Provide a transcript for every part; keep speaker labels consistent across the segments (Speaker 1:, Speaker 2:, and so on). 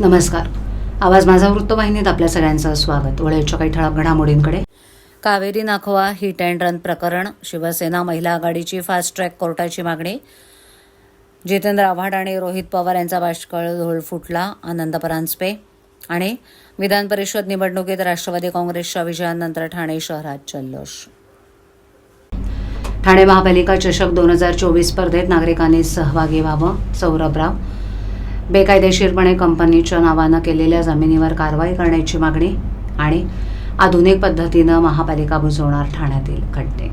Speaker 1: नमस्कार. आवाज माझा वृत्तवाहिनीत आपल्या सगळ्यांचं स्वागत. वळेच्या काही ठळक घडामोडींकडे. Kaveri Nakhwa hit and run प्रकरण शिवसेना महिला आघाडीची फास्ट ट्रॅक कोर्टाची मागणी. जितेंद्र आव्हाड आणि रोहित पवार यांचा बाष्कळ धूळ फुटला आनंद परांजपे आणि विधान परिषद निवडणुकीत राष्ट्रवादी काँग्रेसच्या विजयानंतर ठाणे शहरात जल्लोष. ठाणे महापालिका चषक दोन हजार चोवीस स्पर्धेत नागरिकांनी सहभागी व्हावं सौरभराव बेकायदेशीरपणे कंपनीच्या नावानं केलेल्या जमिनीवर कारवाई करण्याची मागणी आणि आधुनिक पद्धतीनं महापालिका बुजवणार ठाण्यातील खड्डे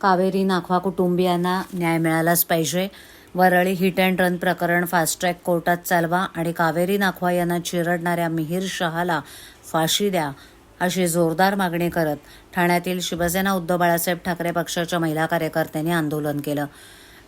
Speaker 1: कावेरी नाखवा कुटुंबियांना न्याय मिळालाच पाहिजे. वरळी हिट अँड रन प्रकरण फास्ट ट्रॅक कोर्टात चालवा आणि कावेरी नाखवा यांना चिरडणाऱ्या मिहीर शहाला फाशी द्या अशी जोरदार मागणी करत ठाण्यातील शिवसेना उद्धव बाळासाहेब ठाकरे पक्षाच्या महिला कार्यकर्त्यांनी आंदोलन केलं.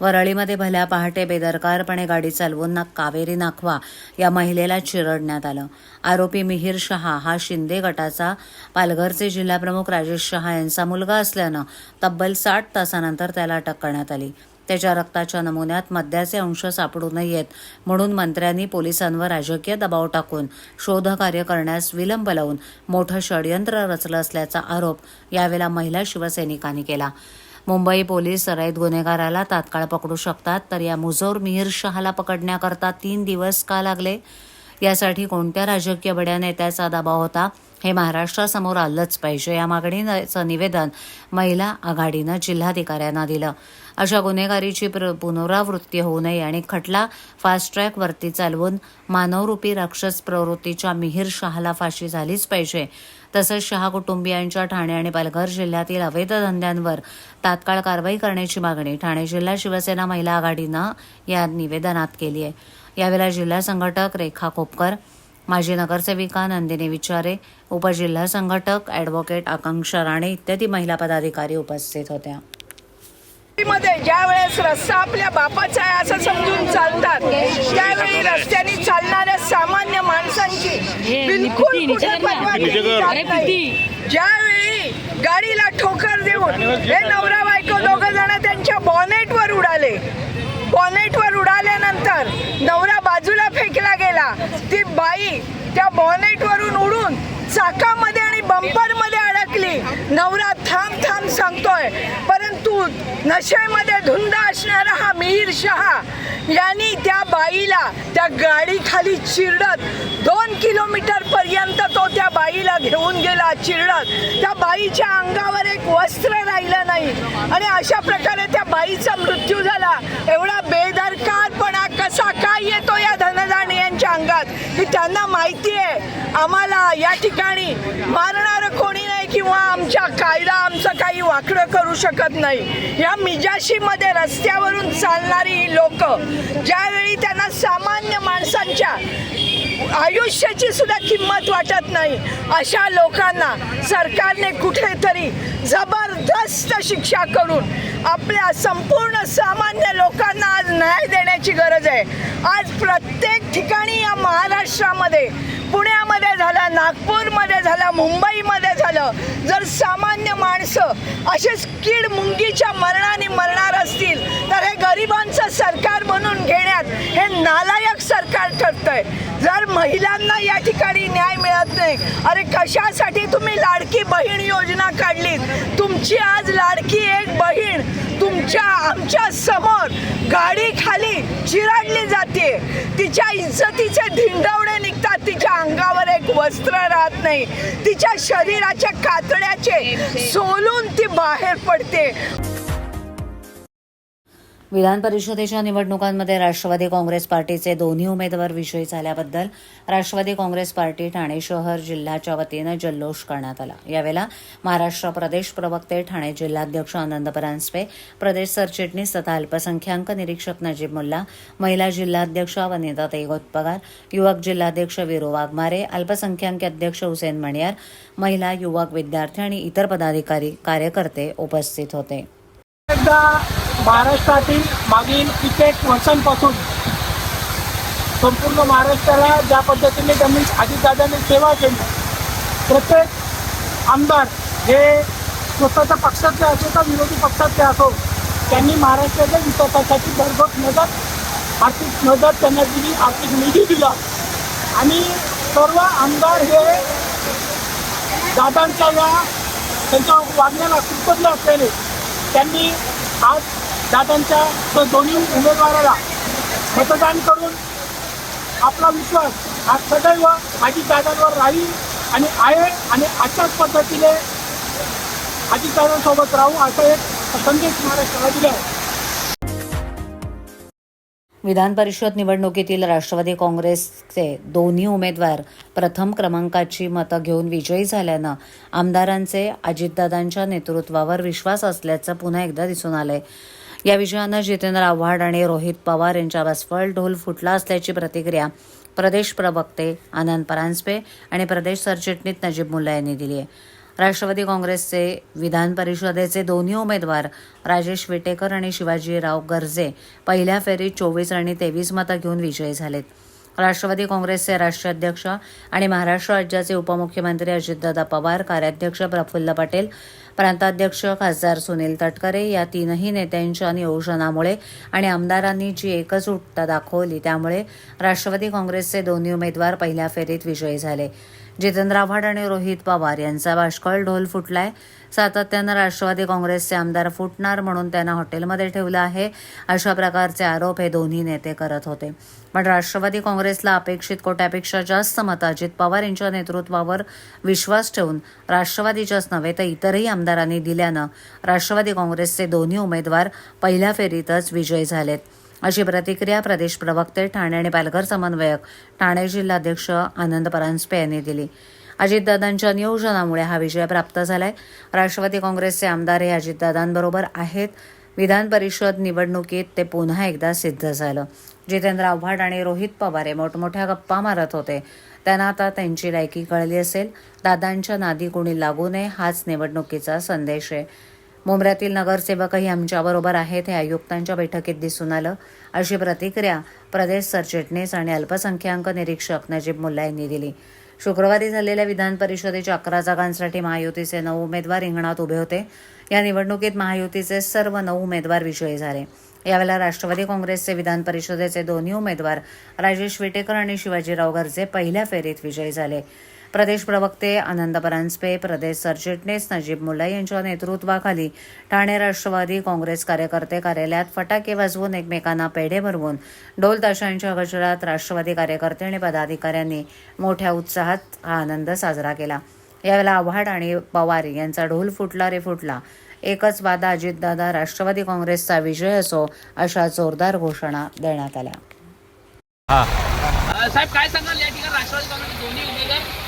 Speaker 1: वरळीमध्ये भल्या पहाटे बेदरकारपणे गाडी चालवून ना कावेरी नाखवा या महिलेला चिरडण्यात आलं. आरोपी मिहीर शहा हा शिंदे गटाचा पालघरचे जिल्हाप्रमुख राजेश शहा यांचा मुलगा असल्यानं तब्बल साठ तासानंतर त्याला अटक करण्यात आली. त्याच्या रक्ताच्या नमुन्यात मद्याचे अंश सापडू नयेत म्हणून मंत्र्यांनी पोलिसांवर राजकीय दबाव टाकून शोधकार्य करण्यास विलंब लावून मोठं षडयंत्र रचलं असल्याचा आरोप यावेळेला महिला शिवसैनिकांनी केला. मुंबई पोलीस सराईत गुन्हेगाराला तात्काळ पकडू शकतात तर या मुजोर मिहीर शहाला पकडण्याकरता तीन दिवस का लागले? यासाठी कोणत्या राजकीय बड्या नेत्याचा दबाव होता? हे महाराष्ट्रासमोर आलंच पाहिजे. या मागणीचं निवेदन महिला आघाडीनं जिल्हाधिकाऱ्यांना दिलं. अशा गुन्हेगारीची प्र पुनरावृत्ती होऊ नये आणि खटला फास्ट ट्रॅकवरती चालवून मानवरूपी राक्षस प्रवृत्तीच्या मिहीर शहाला फाशी झालीच पाहिजे. तसंच शहा कुटुंबियांच्या ठाणे आणि पालघर जिल्ह्यातील अवैध धंद्यांवर तात्काळ कारवाई करण्याची मागणी ठाणे जिल्हा शिवसेना महिला आघाडीनं या निवेदनात केली आहे. यावेळेला जिल्हा संघटक रेखा खोपकर माजी नगरसेविका नंदिनी विचारे उपजिल्हा संघटक ॲडव्होकेट आकांक्षा राणे इत्यादी महिला पदाधिकारी उपस्थित होत्या.
Speaker 2: मध्ये ज्या वेळेस रस्ता आपल्या बापाचा आहे असं समजून चालतात त्यावेळी रस्त्याने चालणाऱ्या सामान्य माणसांची बिलकुल कुठे. ज्यावेळी गाडीला ठोकर देऊन हे नवरा बायको दोघ जण त्यांच्या बॉनेटवर उडाले. बॉनेटवर उडाल्यानंतर नवरा बाजूला फेकला गेला. ती बाई त्या बॉनेटवरून उडून चाकामध्ये आणि बंपरमध्ये अडकली. नवरा थांब थांब सांगतोय परंतु नशेमध्ये धुंद असणारा हा मिहीर शहा यांनी त्या बाईला त्या गाडीखाली चिरडत दोन किलोमीटर पर्यंत तो त्या बाईला घेऊन गेला चिरडत. त्या बाईच्या अंगावर एक वस्त्र राहिलं नाही. आणि अशा प्रकारे त्या बाईचा मृत्यू झाला. एवढा बेदरकारपणा कसा काय येतो या धनदाणी यांच्या अंगात? की त्यांना माहिती आहे. आम्हाला या ठिकाणी मारणार कोणी नाही. किंवा आमच्या कायदा आमचं काही वाकडं करू शकत नाही. या मिजाशीमध्ये रस्त्यावरून चालणारी ही लोक ज्यावेळी त्यांना सामान्य माणसांच्या आयुष्याची सुद्धा किंमत वाटत नाही अशा लोकांना सरकारने कुठेतरी जबरदस्त शिक्षा करून आपल्या संपूर्ण सामान्य लोकांना आज न्याय देण्याची गरज आहे. आज प्रत्येक ठिकाणी या महाराष्ट्रामध्ये पुण्या पुण्यामध्ये झालं नागपूरमध्ये झालं मुंबईमध्ये झालं जर सामान्य माणसं असेच कीड मुंगीच्या मरणाने मरणार असतील तर हे गरिबांचं सरकार म्हणून घेण्यात हे नालाय सरकार ठरतंय. जर महिलांना या ठिकाणी न्याय मिळत नाही अरे कशासाठी तुम्ही लाडकी बहीण योजना काढलीत? तुमची आज लाडकी एक बहीण तुमच्या आमच्यासमोर गाडी खाली चिराडली जाते. तिच्या इज्जतीचे धिंडवणे निघतात तिच्या अंगावर एक वस्त्र राहत नाही. तिच्या शरीराच्या कातड्याचे सोलून ती बाहेर पडते.
Speaker 1: विधान परिषदेच्या निवडणुकांमध्ये राष्ट्रवादी काँग्रेस पार्टीचे दोन्ही उमेदवार विजयी झाल्याबद्दल राष्ट्रवादी काँग्रेस पार्टी ठाणे शहर जिल्ह्याच्या वतीनं जल्लोष करण्यात आला. यावेळेला महाराष्ट्र प्रदेश प्रवक्ते ठाणे जिल्हाध्यक्ष आनंद परांजपे प्रदेश सरचिटणीस तथा अल्पसंख्याक निरीक्षक नजीब मुल्ला महिला जिल्हाध्यक्ष वनिता तेगोत्पगार युवक जिल्हाध्यक्ष वीरू वाघमारे अल्पसंख्याक अध्यक्ष हुसेन मणियार महिला युवक विद्यार्थी आणि इतर पदाधिकारी कार्यकर्ते उपस्थित होते.
Speaker 3: एकदा महाराष्ट्रातील मागील कित्येक वर्षांपासून संपूर्ण महाराष्ट्राला ज्या पद्धतीने त्यांनी अजितदादांनी सेवा केली प्रत्येक आमदार हे स्वतःच्या पक्षातले असो का विरोधी पक्षातले असो त्यांनी महाराष्ट्राच्या विकासासाठी भरघोस मदत आर्थिक मदत त्यांना दिली आर्थिक निधी दिला. आणि सर्व आमदार हे दादांच्या या त्यांच्या वागण्याला कृतज्ञ असलेले त्यांनी आज दादांच्या दोन्ही उमेदवाराला मतदान करून आपला विश्वास हा सदैव अजितदादांवर राहील आणि आहे आणि अशाच पद्धतीने अजितदादांसोबत राहू असा एक संदेश महाराष्ट्राला दिला आहे.
Speaker 1: विधान परिषद निवडणुकीतील राष्ट्रवादी काँग्रेसचे दोन्ही उमेदवार प्रथम क्रमांकाची मतं घेऊन विजयी झाल्यानं आमदारांचे अजितदादांच्या नेतृत्वावर विश्वास असल्याचं पुन्हा एकदा दिसून आलंय. या विजयानं जितेंद्र आव्हाड आणि रोहित पवार यांच्या बसफळ ढोल फुटला असल्याची प्रतिक्रिया प्रदेश प्रवक्ते आनंद परांजपे आणि प्रदेश सरचिटणीस नजीब मुल्ला यांनी दिली आहे. राष्ट्रवादी काँग्रेसचे विधान परिषदेचे दोन्ही उमेदवार राजेश विटेकर आणि शिवाजीराव गर्जे पहिल्या फेरीत चोवीस आणि तेवीस मतं घेऊन विजयी झालेत. राष्ट्रवादी काँग्रेसचे राष्ट्रीय अध्यक्ष आणि महाराष्ट्र राज्याचे उपमुख्यमंत्री अजितदादा पवार कार्याध्यक्ष प्रफुल्ल पटेल प्रांताध्यक्ष खासदार सुनील तटकरे या तीनही नेत्यांच्या नियोजनामुळे आणि आमदारांनी जी एकजुटता दाखवली त्यामुळे राष्ट्रवादी काँग्रेसचे दोन्ही उमेदवार पहिल्या फेरीत विजयी झाले. जितेंद्र आव्हाड आणि रोहित पवार यांचा बाष्कळ ढोल फुटलाय. सातत्यानं राष्ट्रवादी काँग्रेसचे आमदार फुटणार म्हणून त्यांना हॉटेलमध्ये ठेवलं आहे. अशा प्रकारचे आरोप हे दोन्ही नेते करत होते. पण राष्ट्रवादी काँग्रेसला अपेक्षित कोट्यापेक्षा जास्त मतं अजित पवार यांच्या नेतृत्वावर विश्वास ठेवून राष्ट्रवादीच्याच नव्हे तर इतरही आमदारांनी दिल्यानं राष्ट्रवादी काँग्रेसचे दोन्ही उमेदवार पहिल्या फेरीतच विजयी झालेत. अशी प्रतिक्रिया प्रदेश प्रवक्ते ठाणे आणि पालघर समन्वयक ठाणे जिल्हाध्यक्ष आनंद परांजपे यांनी दिली. अजितदादांच्या नियोजनामुळे हा विजय प्राप्त झालाय. राष्ट्रवादी काँग्रेसचे आमदार हे अजितदादांबरोबर आहेत. विधान परिषद निवडणुकीत ते पुन्हा एकदा सिद्ध झालं. जितेंद्र आव्हाड आणि रोहित पवार हे मोठमोठ्या गप्पा मारत होते. त्यांना आता त्यांची लायकी कळली असेल. दादांच्या नादी कोणी लागू नये हाच निवडणुकीचा संदेश आहे. मुंबऱ्यातील नगरसेवकही आमच्याबरोबर आहेत हे आयुक्तांच्या बैठकीत दिसून आलं. अशी प्रतिक्रिया प्रदेश सरचिटणीस आणि अल्पसंख्याक निरीक्षक नजीब मुल्ला यांनी दिली. शुक्रवारी झालेल्या विधान परिषदेच्या अकरा जागांसाठी महायुतीचे नऊ उमेदवार रिंगणात उभे होते. या निवडणुकीत महायुतीचे सर्व नऊ उमेदवार विजयी झाले. यावेळेला राष्ट्रवादी काँग्रेसचे विधान परिषदेचे दोन्ही उमेदवार राजेश विटेकर आणि शिवाजीराव गर्जे पहिल्या फेरीत विजयी झाले. प्रदेश प्रवक्ते आनंद परांजपे प्रदेश सरचिटणीस नजीब मुल्ला यांच्या नेतृत्वाखाली ठाणे राष्ट्रवादी काँग्रेस कार्यकर्ते कार्यालयात फटाके वाजवून एकमेकांना पेढे भरवून ढोल ताशांच्या गजरात राष्ट्रवादी कार्यकर्ते आणि पदाधिकाऱ्यांनी मोठ्या उत्साहात हा आनंद साजरा केला. यावेळेला आव्हाड आणि पवार यांचा ढोल फुटला रे फुटला. एकच वादा अजितदादा राष्ट्रवादी काँग्रेसचा विजय असो अशा जोरदार घोषणा देण्यात आल्या.
Speaker 4: साहेब काय सांगाल या ठिकाणी राष्ट्रवादी काँग्रेस दोन्ही उमेदवार?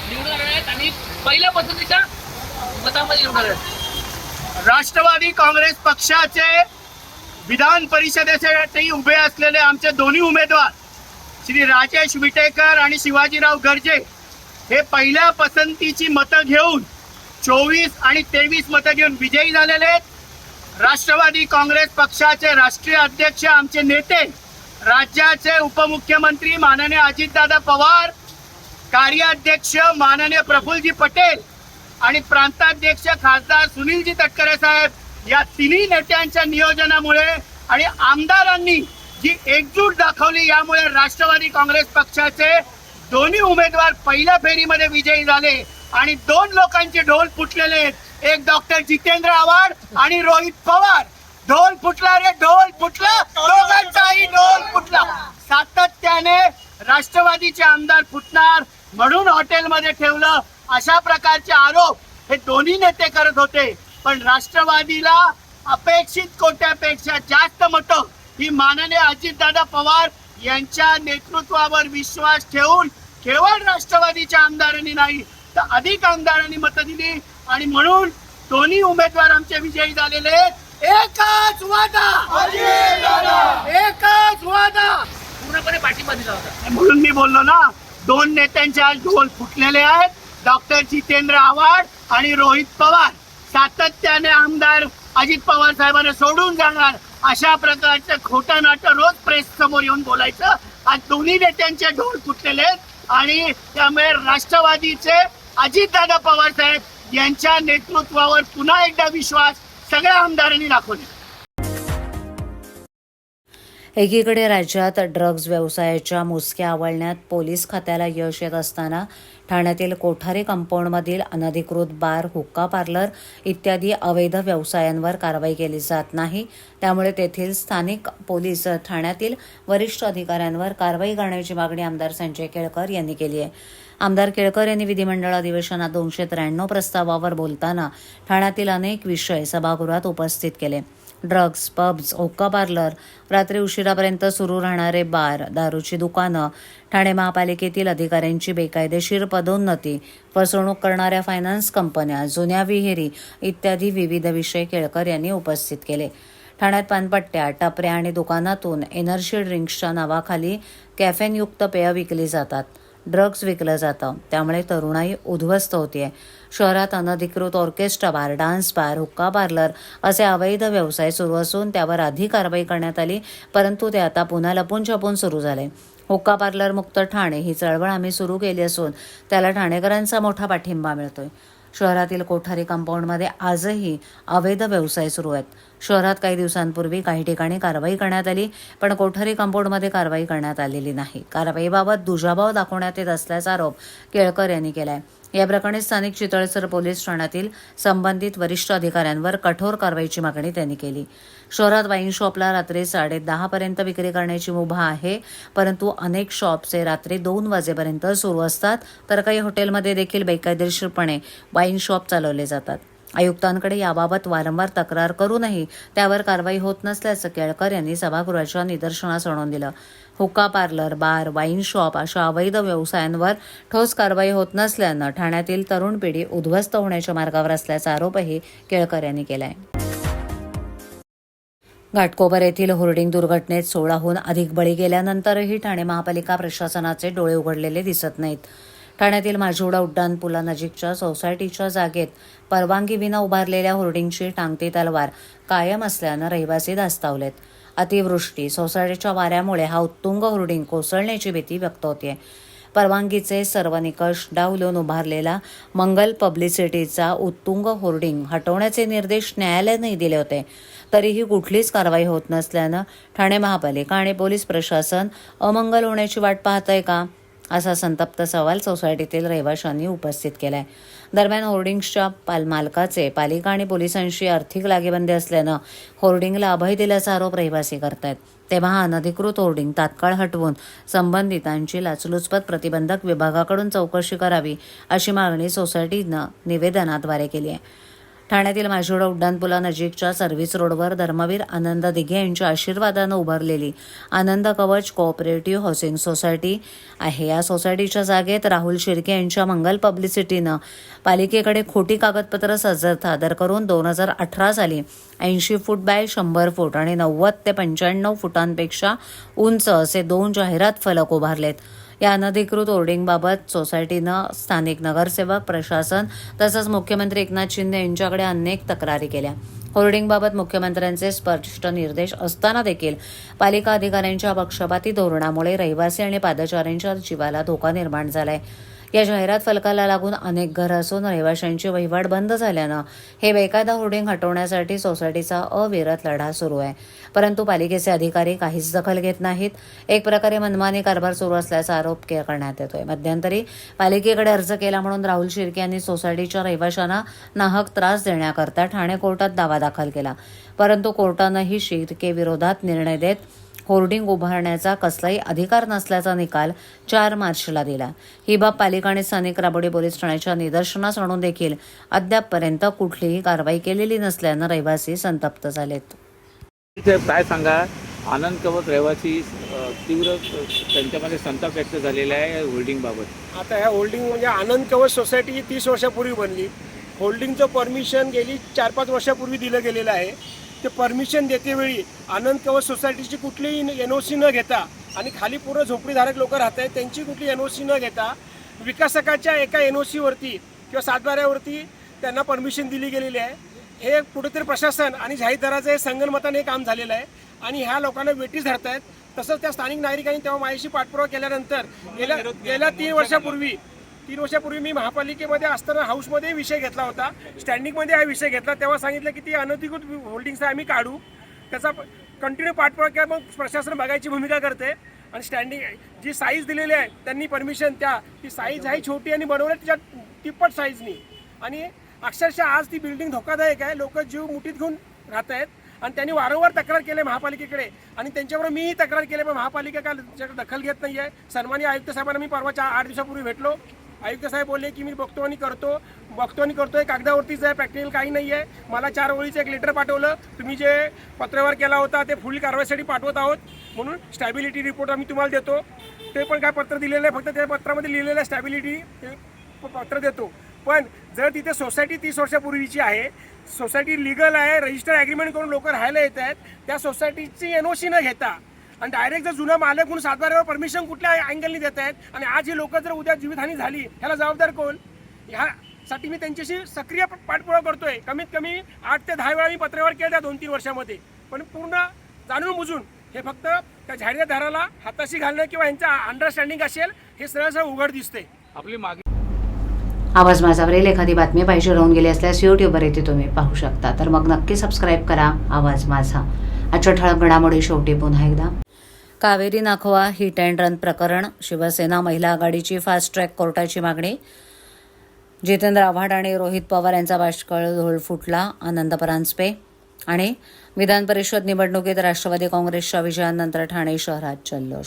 Speaker 4: आहेत आणि पहिल्या पद्धतीच्या मतामध्ये निवडून आहेत.
Speaker 5: राष्ट्रवादी काँग्रेस पक्षाचे विधान परिषदेसाठी उभे असलेले आमचे दोन्ही उमेदवार श्री राजेश विटेकर आणि शिवाजीराव गर्जे हे पहिल्या पसंतीची मतं घेऊन चोवीस आणि तेवीस मतं घेऊन विजयी झालेले आहेत राष्ट्रवादी काँग्रेस पक्षाचे राष्ट्रीय अध्यक्ष आमचे नेते राज्याचे उपमुख्यमंत्री माननीय अजितदादा पवार कार्याध्यक्ष माननीय प्रफुलजी पटेल आणि प्रांताध्यक्ष खासदार सुनीलजी तटकरे साहेब या तिन्ही नेत्यांच्या नियोजनामुळे आणि आमदारांनी जी एकजूट दाखवली यामुळे राष्ट्रवादी काँग्रेस पक्षाचे दोन्ही उमेदवार पहिल्या फेरीमध्ये विजयी झाले आणि दोन लोकांचे ढोल फुटलेले एक डॉक्टर जितेंद्र आव्हाड आणि रोहित पवार. ढोल फुटला रे ढोल फुटला. दोघांचाही ढोल फुटला. सातत्याने राष्ट्रवादीचे आमदार फुटणार. म्हणून हॉटेलमध्ये ठेवलं. अशा प्रकारचे आरोप हे दोन्ही नेते करत होते. पण राष्ट्रवादीला अपेक्षित कोट्यापेक्षा जास्त मतं ही माननीय अजितदादा पवार यांच्या नेतृत्वावर विश्वास ठेवून केवळ राष्ट्रवादीच्या आमदारांनी नाही तर अधिक आमदारांनी मतं दिली. आणि म्हणून दोन्ही उमेदवार आमचे विजयी झालेले आहेत. एकच वादा! एकच वादा!
Speaker 4: पूर्णपणे पाठिंबा दिला होता.
Speaker 5: म्हणून मी बोललो ना दोन नेत्यांचे आज ढोल फुटलेले आहेत. डॉक्टर जितेंद्र आव्हाड आणि रोहित पवार. सातत्याने आमदार अजित पवार साहेबांना सोडून जाणार अशा प्रकारचं खोटं नाटं रोज प्रेस समोर येऊन बोलायचं. आज दोन्ही नेत्यांचे ढोल फुटलेले आहेत. आणि त्यामुळे राष्ट्रवादीचे अजितदादा पवार साहेब यांच्या नेतृत्वावर पुन्हा एकदा विश्वास सगळ्या आमदारांनी दाखवला
Speaker 1: एकीकडे राज्यात ड्रग्ज व्यवसायाच्या मोजक्या आवळण्यात पोलीस खात्याला यश येत असताना ठाण्यातील कोठारी कंपाऊंडमधील अनधिकृत बार हुक्का पार्लर इत्यादी अवैध व्यवसायांवर कारवाई केली जात नाही. त्यामुळे तेथील स्थानिक पोलीस ठाण्यातील वरिष्ठ अधिकाऱ्यांवर कारवाई करण्याची मागणी आमदार संजय केळकर यांनी केली आहे. आमदार केळकर यांनी विधिमंडळ अधिवेशनात दोनशे त्र्याण्णव प्रस्तावावर बोलताना ठाण्यातील अनेक विषय सभागृहात उपस्थित केले. ड्रग्स पब्स ओका पार्लर रात्री उशिरापर्यंत सुरू राहणारे बार दारूची दुकानं ठाणे महापालिकेतील अधिकाऱ्यांची बेकायदेशीर पदोन्नती फसवणूक करणाऱ्या फायनान्स कंपन्या जुन्या विहिरी इत्यादी विविध विषय केळकर यांनी उपस्थित केले. ठाण्यात पानपट्ट्या टपऱ्या आणि दुकानातून एनर्जी ड्रिंक्सच्या नावाखाली कॅफेनयुक्त पेय विकली जातात. ड्रग्ज विकलं जातं. त्यामुळे तरुणाई उद्ध्वस्त होतीये. शहरात अनधिकृत ऑर्केस्ट्रा बार डान्स बार हुक्का पार्लर असे अवैध व्यवसाय सुरू असून त्यावर आधी कारवाई करण्यात आली परंतु ते आता पुन्हा लपून छपून सुरू झाले. हुक्का पार्लर मुक्त ठाणे ही चळवळ आम्ही सुरू केली असून त्याला ठाणेकरांचा मोठा पाठिंबा मिळतोय. शहरातील कोठारी कंपाऊंडमध्ये आजही अवैध व्यवसाय सुरू आहेत. शहरात काही दिवसांपूर्वी काही ठिकाणी कारवाई करण्यात आली पण कोठारी कंपाऊंडमध्ये कारवाई करण्यात आलेली नाही. कारवाईबाबत दुजाभाव दाखवण्यात येत असल्याचा आरोप केळकर यांनी केलाय. या प्रकरणी स्थानिक चितळसर पोलीस ठाण्यातील संबंधित वरिष्ठ अधिकाऱ्यांवर कठोर कारवाईची मागणी त्यांनी केली. शहरात वाईन शॉपला रात्री साडे दहापर्यंत विक्री करण्याची मुभा आहे परंतु अनेक शॉपचे रात्री दोन वाजेपर्यंत सुरू असतात तर काही हॉटेलमध्ये देखील बेकायदेशीरपणे वाईन शॉप चालवले जातात. आयुक्तांकडे याबाबत वारंवार तक्रार करूनही त्यावर कारवाई होत नसल्याचं केळकर यांनी सभागृहाच्या निदर्शनास आणून दिलं. हुक्का पार्लर बार वाईन शॉप अशा अवैध व्यवसायांवर ठोस कारवाई होत नसल्यानं ठाण्यातील तरुण पिढी उद्ध्वस्त होण्याच्या मार्गावर असल्याचा आरोपही केळकर यांनी केलाय. घाटकोपर येथील होर्डिंग दुर्घटनेत सोळाहून अधिक बळी गेल्यानंतरही ठाणे महापालिका प्रशासनाचे डोळे उघडलेले दिसत नाहीत. ठाण्यातील माझोडा उड्डाणपुलानजीकच्या सोसायटीच्या जागेत परवानगीविना उभारलेल्या होर्डिंगची टांगती तलवार कायम असल्यानं रहिवासी धास्तावलेत. अतिवृष्टी सोसायटीच्या वाऱ्यामुळे हा उत्तुंग होर्डिंग कोसळण्याची भीती व्यक्त होते परवानगीचे सर्व निकष डावलून उभारलेला मंगल पब्लिसिटीचा उत्तुंग होर्डिंग हटवण्याचे निर्देश न्यायालयाने दिले होते. तरीही कुठलीच कारवाई होत नसल्यानं ठाणे महापालिका आणि पोलीस प्रशासन अमंगल होण्याची वाट पाहत आहे का? असा संतप्त सवाल सोसायटीतील रहिवाशांनी उपस्थित केलाय. दरम्यान होर्डिंग्सच्या पाल मालकाचे पालिका आणि पोलिसांशी आर्थिक लागेबंदी असल्यानं होर्डिंगला अभय दिल्याचा आरोप रहिवासी करतायत. तेव्हा हा अनधिकृत होर्डिंग तात्काळ हटवून संबंधितांची लाचलुचपत प्रतिबंधक विभागाकडून चौकशी करावी अशी मागणी सोसायटीनं निवेदनाद्वारे केली आहे. ठाण्यातील माझोडा उड्डाणपुलानजीकच्या सर्व्हिस रोडवर धर्मवीर आनंद दिघे यांच्या आशीर्वादानं उभारलेली आनंद कवच कोऑपरेटिव्ह हाऊसिंग सोसायटी आहे. या सोसायटीच्या जागेत राहुल शिर्के यांच्या मंगल पब्लिसिटीनं पालिकेकडे खोटी कागदपत्र सजत सादर करून दोन हजार अठरा साली ऐंशी फूट बाय शंभर फूट आणि नव्वद ते पंच्याण्णव फुटांपेक्षा उंच असे दोन जाहिरात फलक उभारलेत. या अनधिकृत होर्डिंगबाबत सोसायटीनं स्थानिक नगरसेवक प्रशासन तसंच मुख्यमंत्री एकनाथ शिंदे यांच्याकडे अनेक तक्रारी केल्या. होर्डिंगबाबत मुख्यमंत्र्यांचे स्पष्ट निर्देश असताना देखील पालिका अधिकाऱ्यांच्या पक्षपाती धोरणामुळे रहिवासी आणि पादचाऱ्यांच्या जीवाला धोका निर्माण झालाय. या जाहिरात फलकाला लागून अनेक घरं असून रहिवाशांची वहिवाट बंद झाल्यानं हे बेकायदा होर्डिंग हटवण्यासाठी सोसायटीचा अविरत लढा सुरू आहे. परंतु पालिकेचे अधिकारी काहीच दखल घेत नाहीत. एक प्रकारे मनमानी कारभार सुरू असल्याचा आरोप के- करण्यात येतोय. मध्यंतरी पालिकेकडे अर्ज केला म्हणून राहुल शिर्के यांनी सोसायटीच्या रहिवाशांना नाहक त्रास देण्याकरता ठाणे कोर्टात दावा दाखल केला. परंतु कोर्टानंही शिर्के विरोधात निर्णय देत होर्डिंग उभारण्याचा कसलाही अधिकार नसल्याचा निकाल चार मार्चला दिला. ही बाब पालिका आणि स्थानिक राबोडी पोलीस ठाण्याच्या निदर्शनास आणून देखील अद्यापपर्यंत कुठलीही कारवाई केलेली नसल्यानं रहिवासी संतप्त झालेत.
Speaker 6: काय सांगा? आनंद कवच रहिवासी तीव्र त्यांच्यामध्ये संताप व्यक्त झालेला आहे होल्डिंगबाबत
Speaker 7: आता ह्या होल्डिंग म्हणजे आनंद कवच सोसायटी ही तीस वर्षापूर्वी बनली. होल्डिंगचं परमिशन गेली चार पाच वर्षापूर्वी दिलं गेलेलं आहे. ते परमिशन देतेवेळी आनंद कवच सोसायटीची कुठलीही एन ओ सी न घेता आणि खाली पूर्ण झोपडीधारक लोक राहत आहेत त्यांची कुठली एन ओ सी न घेता विकासकाच्या एका एन ओ सीवरती किंवा सातबाऱ्यावरती त्यांना परमिशन दिली गेलेली आहे. हे कुठेतरी प्रशासन आणि जाहीरदाराचं हे संगनमताने हे काम झालेलं आहे आणि ह्या लोकांना वेटीस धरत आहेत तसंच त्या स्थानिक नागरिकांनी तेव्हा माहिती पाठपुरावा केल्यानंतर गेल्या गेल्या तीन वर्षापूर्वी तीन वर्षापूर्वी मी महापालिकेमध्ये असताना हाऊसमध्ये विषय घेतला होता. स्टँडिंगमध्ये हा विषय घेतला. तेव्हा सांगितलं की ती अनधिकृत होल्डिंग्स आम्ही काढू. त्याचा कंटिन्यू पाठपुरा केला मग प्रशासन बघायची भूमिका करते. आणि स्टँडिंग जी साईज दिलेली आहे त्यांनी परमिशन त्या ती साईज आहे छोटी आणि बनवलं तिच्या तिप्पट साईजनी आणि अक्षरशः आज ती बिल्डिंग धोकादायक आहे. लोक जीव मुठीत घेऊन राहत आहेत. आणि त्यांनी वारंवार तक्रार केली आहे महापालिकेकडे. आणि त्यांच्याबरोबर मीही तक्रार केली पण महापालिका काय त्याच्याकडे दखल घेत नाही आहे सन्मानी आयुक्त साहेबांना मी परवा चार आठ दिवसापूर्वी भेटलो. आयुक्त साहेब बोलले की मी बघतो आणि करतो. बघतो आणि करतोय. कागदावरतीच आहे प्रॅक्टिकल काही नाही आहे मला चार ओळीचं एक लेटर पाठवलं. तुम्ही जे पत्रव्यवहार केला होता ते पुढील कारवाईसाठी पाठवत आहोत. म्हणून स्टॅबिलिटी रिपोर्ट आम्ही तुम्हाला देतो. ते पण काय पत्र दिलेलं आहे. फक्त त्या पत्रामध्ये लिहिलेलं आहे स्टॅबिलिटी ते पत्र देतो. पण जर तिथे सोसायटी तीस वर्षापूर्वीची आहे सोसायटी लिगल आहे रजिस्टर ॲग्रीमेंट करून लोक राहायला येत आहेत त्या सोसायटीची एन ओ सी न घेता आणि डायरेक्ट जर जुना मालक म्हणून सातबाऱ्यावर परमिशन कुठल्या अँगलनी देत आहेत? आणि आज ही लोक जर उद्या जीवितहानी झाली ह्याला जबाबदार कोण? ह्यासाठी मी त्यांच्याशी सक्रिय पाठपुरावा करतोय. कमीत कमी आठ ते दहा वेळा मी पत्रव्यवहार केला त्या दोन तीन वर्षामध्ये. पण पूर्ण जाणून बुजून हे फक्त त्या जाहिरातदाराला हाताशी घालणं किंवा यांचं अंडरस्टँडिंग असेल हे सरळ सरळ उघड दिसते
Speaker 6: आपली मागणी
Speaker 1: आवाज माझावरील एखादी बातमी पाहिजे राहून गेली असल्यास यूट्यूबवर येथे तुम्ही पाहू शकता. तर मग नक्की सबस्क्राईब करा आवाज माझा. आजच्या ठळक घडामोडी शेवटी पुन्हा एकदा. Kaveri Nakhwa hit and run प्रकरण शिवसेना महिला आघाडीची फास्ट ट्रॅक कोर्टाची मागणी. जितेंद्र आव्हाड आणि रोहित पवार यांचा बाष्कळ धोळ फुटला आनंद परांजपे. आणि विधान परिषद निवडणुकीत राष्ट्रवादी काँग्रेसच्या विजयानंतर ठाणे शहरात जल्लोष.